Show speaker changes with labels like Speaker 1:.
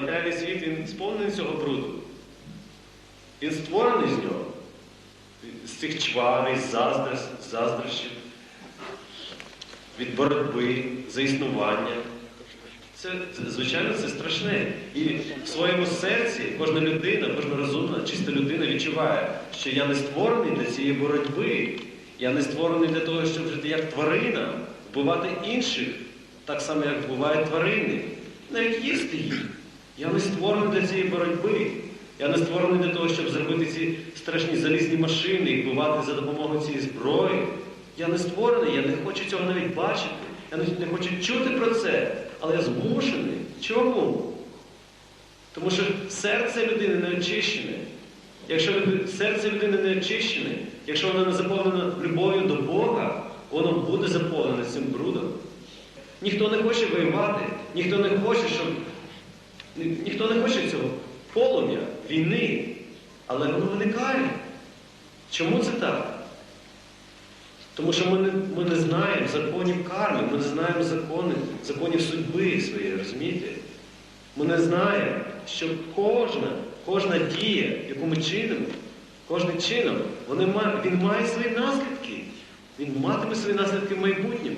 Speaker 1: матеріальний світ він сповнений цього бруду. Він створений з нього. З цих чварей, заздрощ- заздрощів, від боротьби за існування. Це, звичайно, це страшне. І в своєму серці кожна людина, кожна розумна, чиста людина відчуває, що я не створений для цієї боротьби. Я не створений для того, щоб жити як тварина, вбивати інших, так само, як вбивають тварини, навіть їсти їх. Я не створений для цієї боротьби. Я не створений для того, щоб зробити ці страшні залізні машини і вбивати за допомогою цієї зброї. Я не створений, я не хочу цього навіть бачити. Я не, хочу чути про це, але я змушений. Чому? Тому що серце людини не очищене. Якщо серце людини не очищене, якщо воно не заповнено любов'ю до Бога, воно буде заповнене цим брудом. Ніхто не хоче воювати, ніхто не хоче, щоб ніхто не хоче цього полум'я, війни, але воно виникає. Чому це так? Тому що ми не, ми не знаємо законів карми, ми не знаємо закони, законів судьби своєї, розумієте? Ми не знаємо, що кожна, кожна дія, яку ми чинимо, кожний чинок, вони він має свої наслідки. Він матиме свої наслідки в майбутньому.